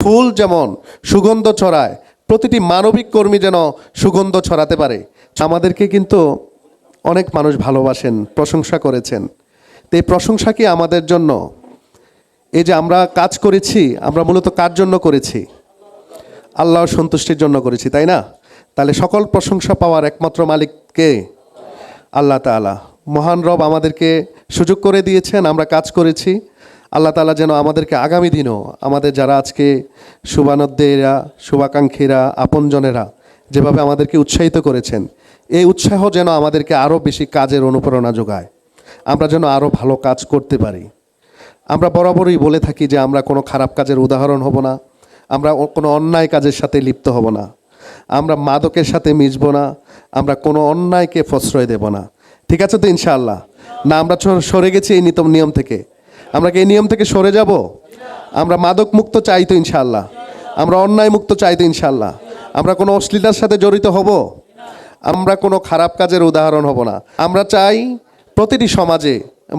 ফুল যেমন সুগন্ধ ছড়ায়, প্রতিটি মানবিক কর্মী যেন সুগন্ধ ছড়াতে পারে। আমাদেরকে কিন্তু অনেক মানুষ ভালোবাসেন, প্রশংসা করেছেন। তো এই প্রশংসা কি আমাদের জন্য? এই যে আমরা কাজ করেছি, আমরা মূলত কার জন্য করেছি? আল্লাহর সন্তুষ্টির জন্য করেছি, তাই না? তাহলে সকল প্রশংসা পাওয়ার একমাত্র মালিককে আল্লাহ তাআলা। মহান রব আমাদেরকে সুযোগ করে দিয়েছেন, আমরা কাজ করেছি। আল্লাহ তালা যেন আমাদেরকে আগামী দিনও আমাদের যারা আজকে শুভানদ্দেরা শুভাকাঙ্ক্ষীরা, আপনজনেরা যেভাবে আমাদেরকে উৎসাহিত করেছেন, এই উৎসাহ যেন আমাদেরকে আরও বেশি কাজের অনুপ্রেরণা যোগায়। আমরা যেন আরও ভালো কাজ করতে পারি। আমরা বরাবরই বলে থাকি যে আমরা কোনো খারাপ কাজের উদাহরণ হব না, আমরা কোনো অন্যায় কাজের সাথে লিপ্ত হব না, আমরা মাদকের সাথে মিশব না, আমরা কোনো অন্যায়কে প্রশ্রয় দেব না। ঠিক আছে তো ইনশাআল্লাহ? না, আমরা সরে গেছি এই নিতম নিয়ম থেকে। আমরা কি এই নিয়ম থেকে সরে যাব? আমরা মাদক মুক্ত চাই তো ইনশাআল্লাহ। আমরা অন্যায় মুক্ত চাই তো ইনশাআল্লাহ। আমরা কোনো অশ্লীলতার সাথে জড়িত হব? আমরা কোনো খারাপ কাজের উদাহরণ হব না। আমরা চাই প্রতিটি সমাজে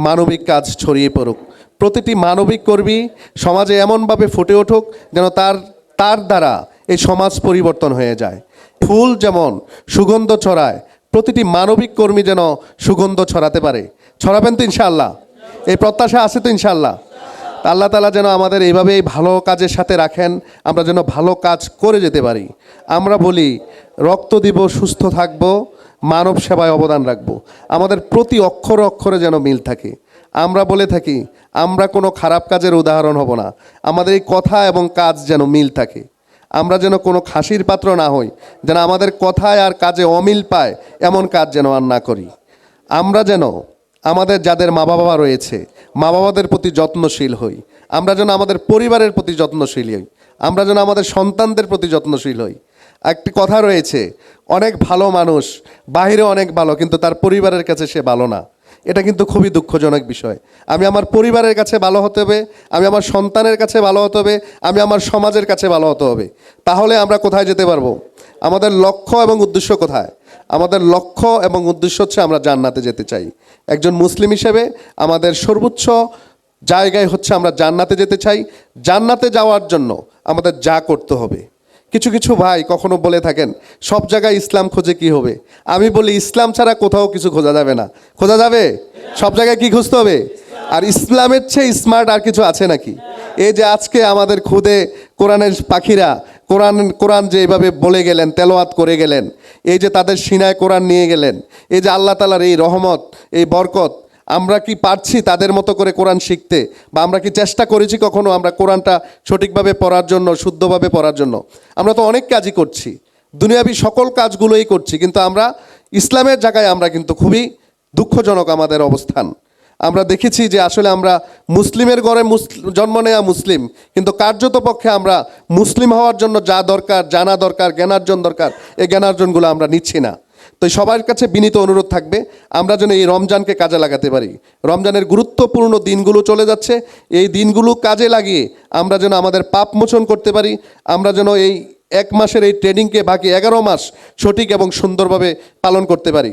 মানবিক কাজ ছড়িয়ে পড়ুক। প্রতিটি মানবিক কর্মী সমাজে এমনভাবে ফুটে উঠুক যেন তার তার দ্বারা এই সমাজ পরিবর্তন হয়ে যায়। ফুল যেমন সুগন্ধ ছড়ায়, প্রতিটি মানবিক কর্মী যেন সুগন্ধ ছড়াতে পারে। ছড়াবেন তো ইনশাআল্লাহ। এই প্রত্যাশা আছে তো ইনশাল্লাহ আল্লাহ তালা যেন আমাদের এইভাবেই ভালো কাজের সাথে রাখেন, আমরা যেন ভালো কাজ করে যেতে পারি। আমরা বলি, রক্ত দিব, সুস্থ থাকব, মানব সেবায় অবদান রাখব। আমাদের প্রতি অক্ষরে অক্ষরে যেন মিল থাকে। আমরা বলে থাকি, আমরা কোনো খারাপ কাজের উদাহরণ হব না। আমাদের এই কথা এবং কাজ যেন মিল থাকে। আমরা যেন কোনো খাসির পাত্র না হই, যেন আমাদের কথায় আর কাজে অমিল পায়, এমন কাজ যেন আর না করি। আমরা যেন আমাদের যাদের মা বাবা রয়েছে মা বাবাদের প্রতি যত্নশীল হই। আমরা যেন আমাদের পরিবারের প্রতি যত্নশীল হই। আমরা যেন আমাদের সন্তানদের প্রতি যত্নশীল হই। একটি কথা রয়েছে, অনেক ভালো মানুষ, বাহিরে অনেক ভালো, কিন্তু তার পরিবারের কাছে সে ভালো না। এটা কিন্তু খুবই দুঃখজনক বিষয়। আমি আমার পরিবারের কাছে ভালো হতে হবে, আমি আমার সন্তানের কাছে ভালো হতে হবে, আমি আমার সমাজের কাছে ভালো হতে হবে। তাহলে আমরা কোথায় যেতে পারব? আমাদের লক্ষ্য এবং উদ্দেশ্য কোথায়? আমাদের লক্ষ্য এবং উদ্দেশ্য হচ্ছে আমরা জান্নাতে যেতে চাই। একজন মুসলিম হিসেবে আমাদের সর্বোচ্চ জায়গায় হচ্ছে আমরা জান্নাতে যেতে চাই। জান্নাতে যাওয়ার জন্য আমাদের যা করতে হবে। কিছু কিছু ভাই কখনো বলে থাকেন, সব জায়গায় ইসলাম খোঁজে কি হবে? আমি বলি, ইসলাম ছাড়া কোথাও কিছু খোঁজা যাবে না। খোঁজা যাবে? সব জায়গায় কি খুঁজতে হবে? আর ইসলামের চেয়ে স্মার্ট আর কিছু আছে নাকি? এই যে আজকে আমাদের খুদে কোরআনের পাখিরা কোরআন কোরআন যে এইভাবে বলে গেলেন তেলোয়াত করে গেলেন, এই যে তাদের সিনায় কোরআন নিয়ে গেলেন, এই যে আল্লাহ তালার এই রহমত, এই বরকত, আমরা কি পারছি তাদের মতো করে কোরআন শিখতে? বা আমরা কি চেষ্টা করেছি কখনো আমরা কোরআনটা সঠিকভাবে পড়ার জন্য, শুদ্ধভাবে পড়ার জন্য? আমরা তো অনেক কাজই করছি, দুনিয়াবি সকল কাজগুলোই করছি, কিন্তু আমরা ইসলামের জায়গায় আমরা কিন্তু খুবই দুঃখজনক আমাদের অবস্থান। আমরা দেখেছি যে আসলে আমরা মুসলিমের মুসলিম জন্ম নেওয়া মুসলিম, কিন্তু কার্যত পক্ষে আমরা মুসলিম হওয়ার জন্য যা দরকার, জানা দরকার, জ্ঞানার্জন দরকার, এই জ্ঞানার্জনগুলো আমরা নিচ্ছি না। তো সবার কাছে বিনীত অনুরোধ থাকবে, আমরা যেন এই রমজানকে কাজে লাগাতে পারি। রমজানের গুরুত্বপূর্ণ দিনগুলো চলে যাচ্ছে, এই দিনগুলো কাজে লাগিয়ে আমরা যেন আমাদের পাপ মোচন করতে পারি, আমরা যেন এই এক মাসের এই ট্রেনিংকে বাকি এগারো মাস সঠিক এবং সুন্দরভাবে পালন করতে পারি।